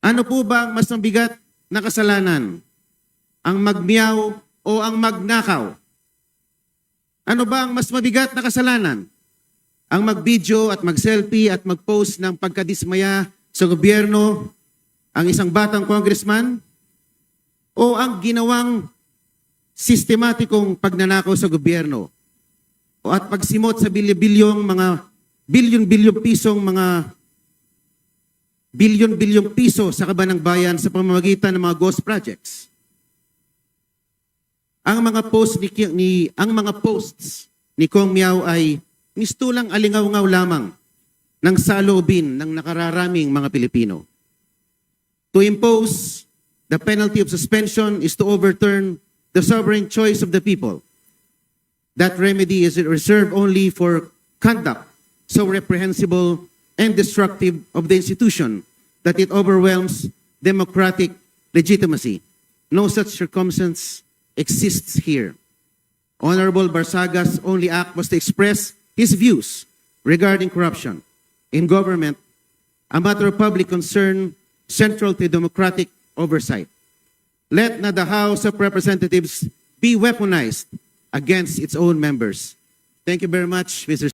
Ano po ba ang mas mabigat na kasalanan? Ang magmiyaw o ang magnakaw? Ano ba ang mas mabigat na kasalanan? Ang mag-video at mag-selfie at mag-post ng pagkadismaya sa gobyerno, ang isang batang congressman? O ang ginawang sistematikong pagnanakaw sa gobyerno? O at pagsimot sa bilyon-bilyong mga bilyon-bilyong pisong mga bilyon-bilyong piso sa kaban ng bayan sa pamamagitan ng mga ghost projects. Ang mga posts ni, ni ang mga posts ni Kong Miao ay mistulang alingaw-ngaw lamang ng salobin ng nakararaming mga Pilipino. To impose the penalty of suspension is to overturn the sovereign choice of the people. That remedy is reserved only for conduct so reprehensible and destructive of the institution that it overwhelms democratic legitimacy. No such circumstance exists here. Honorable Barsaga's only act was to express his views regarding corruption in government, a matter of public concern central to democratic oversight. Let not the House of Representatives be weaponized against its own members. Thank you very much, Mr.